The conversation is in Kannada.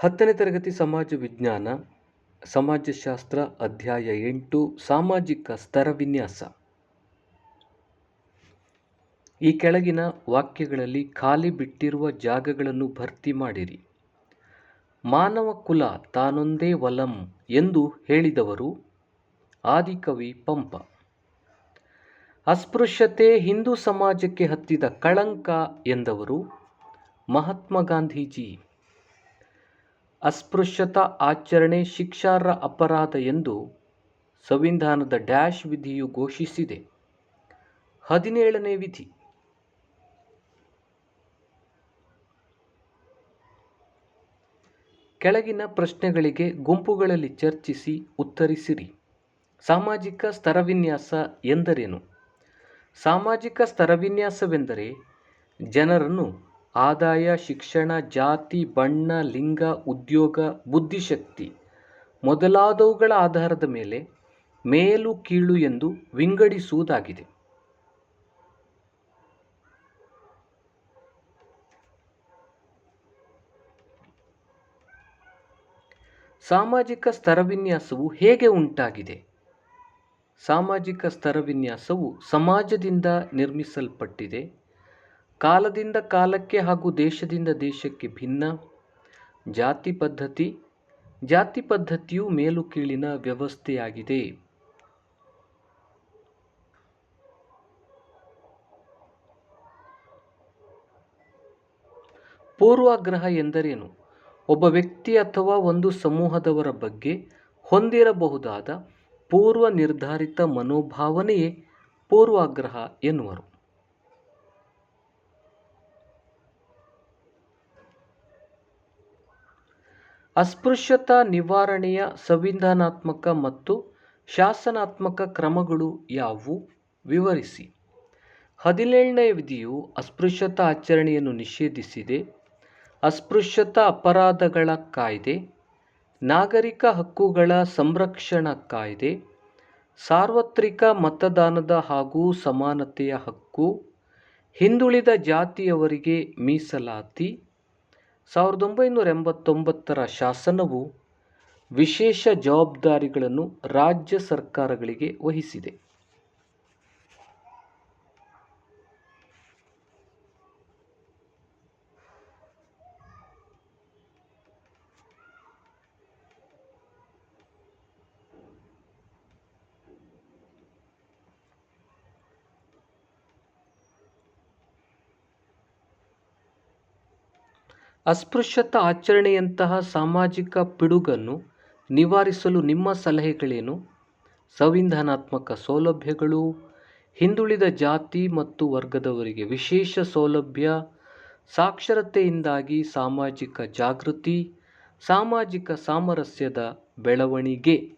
ಹತ್ತನೇ ತರಗತಿ ಸಮಾಜ ವಿಜ್ಞಾನ, ಸಮಾಜಶಾಸ್ತ್ರ ಅಧ್ಯಾಯ ಎಂಟು, ಸಾಮಾಜಿಕ ಸ್ತರವಿನ್ಯಾಸ ಈ ಕೆಳಗಿನ ವಾಕ್ಯಗಳಲ್ಲಿ ಖಾಲಿ ಬಿಟ್ಟಿರುವ ಜಾಗಗಳನ್ನು ಭರ್ತಿ ಮಾಡಿರಿ. ಮಾನವ ಕುಲ ತಾನೊಂದೇ ವಲಂ ಎಂದು ಹೇಳಿದವರು ಆದಿಕವಿ ಪಂಪ. ಅಸ್ಪೃಶ್ಯತೆ ಹಿಂದೂ ಸಮಾಜಕ್ಕೆ ಹತ್ತಿದ ಕಳಂಕ ಎಂದವರು ಮಹಾತ್ಮ ಗಾಂಧೀಜಿ. ಅಸ್ಪೃಶ್ಯತಾ ಆಚರಣೆ ಶಿಕ್ಷಾರ್ಹ ಅಪರಾಧ ಎಂದು ಸಂವಿಧಾನದ ಡ್ಯಾಶ್ ವಿಧಿಯು ಘೋಷಿಸಿದೆ. ಹದಿನೇಳನೇ ವಿಧಿ. ಕೆಳಗಿನ ಪ್ರಶ್ನೆಗಳಿಗೆ ಗುಂಪುಗಳಲ್ಲಿ ಚರ್ಚಿಸಿ ಉತ್ತರಿಸಿರಿ. ಸಾಮಾಜಿಕ ಸ್ತರವಿನ್ಯಾಸ ಎಂದರೇನು? ಸಾಮಾಜಿಕ ಸ್ತರವಿನ್ಯಾಸವೆಂದರೆ ಜನರನ್ನು ಆದಾಯ, ಶಿಕ್ಷಣ, ಜಾತಿ, ಬಣ್ಣ, ಲಿಂಗ, ಉದ್ಯೋಗ, ಬುದ್ಧಿಶಕ್ತಿ ಮೊದಲಾದವುಗಳ ಆಧಾರದ ಮೇಲೆ ಮೇಲು ಕೀಳು ಎಂದು ವಿಂಗಡಿಸುವುದಾಗಿದೆ. ಸಾಮಾಜಿಕ ಸ್ತರವಿನ್ಯಾಸವು ಹೇಗೆ ಉಂಟಾಗಿದೆ? ಸಾಮಾಜಿಕ ಸ್ತರವಿನ್ಯಾಸವು ಸಮಾಜದಿಂದ ನಿರ್ಮಿಸಲ್ಪಟ್ಟಿದೆ. ಕಾಲದಿಂದ ಕಾಲಕ್ಕೆ ಹಾಗೂ ದೇಶದಿಂದ ದೇಶಕ್ಕೆ ಭಿನ್ನ. ಜಾತಿ ಪದ್ಧತಿ. ಜಾತಿ ಪದ್ಧತಿಯು ಮೇಲು ಕೀಳಿನ ವ್ಯವಸ್ಥೆಯಾಗಿದೆ. ಪೂರ್ವಾಗ್ರಹ ಎಂದರೇನು? ಒಬ್ಬ ವ್ಯಕ್ತಿ ಅಥವಾ ಒಂದು ಸಮೂಹದವರ ಬಗ್ಗೆ ಹೊಂದಿರಬಹುದಾದ ಪೂರ್ವ ನಿರ್ಧಾರಿತ ಮನೋಭಾವನೆಯೇ ಪೂರ್ವಾಗ್ರಹ ಎನ್ನುವರು. ಅಸ್ಪೃಶ್ಯತಾ ನಿವಾರಣೆಯ ಸಂವಿಧಾನಾತ್ಮಕ ಮತ್ತು ಶಾಸನಾತ್ಮಕ ಕ್ರಮಗಳು ಯಾವುವು? ವಿವರಿಸಿ. ಹದಿನೇಳನೇ ವಿಧಿಯು ಅಸ್ಪೃಶ್ಯತಾ ಆಚರಣೆಯನ್ನು ನಿಷೇಧಿಸಿದೆ. ಅಸ್ಪೃಶ್ಯತಾ ಅಪರಾಧಗಳ ಕಾಯ್ದೆ, ನಾಗರಿಕ ಹಕ್ಕುಗಳ ಸಂರಕ್ಷಣಾ ಕಾಯ್ದೆ, ಸಾರ್ವತ್ರಿಕ ಮತದಾನದ ಹಾಗೂ ಸಮಾನತೆಯ ಹಕ್ಕು, ಹಿಂದುಳಿದ ಜಾತಿಯವರಿಗೆ ಮೀಸಲಾತಿ ಸಾವಿರದ ಒಂಬೈನೂರ ಎಂಬತ್ತೊಂಬತ್ತರ ಶಾಸನವು ವಿಶೇಷ ಜವಾಬ್ದಾರಿಗಳನ್ನು ರಾಜ್ಯ ಸರ್ಕಾರಗಳಿಗೆ ವಹಿಸಿದೆ. ಅಸ್ಪೃಶ್ಯತಾ ಆಚರಣೆಯಂತಹ ಸಾಮಾಜಿಕ ಪಿಡುಗನ್ನು ನಿವಾರಿಸಲು ನಿಮ್ಮ ಸಲಹೆಗಳೇನು? ಸಂವಿಧಾನಾತ್ಮಕ ಸೌಲಭ್ಯಗಳು, ಹಿಂದುಳಿದ ಜಾತಿ ಮತ್ತು ವರ್ಗದವರಿಗೆ ವಿಶೇಷ ಸೌಲಭ್ಯ, ಸಾಕ್ಷರತೆಯಿಂದಾಗಿ ಸಾಮಾಜಿಕ ಜಾಗೃತಿ, ಸಾಮಾಜಿಕ ಸಾಮರಸ್ಯದ ಬೆಳವಣಿಗೆ.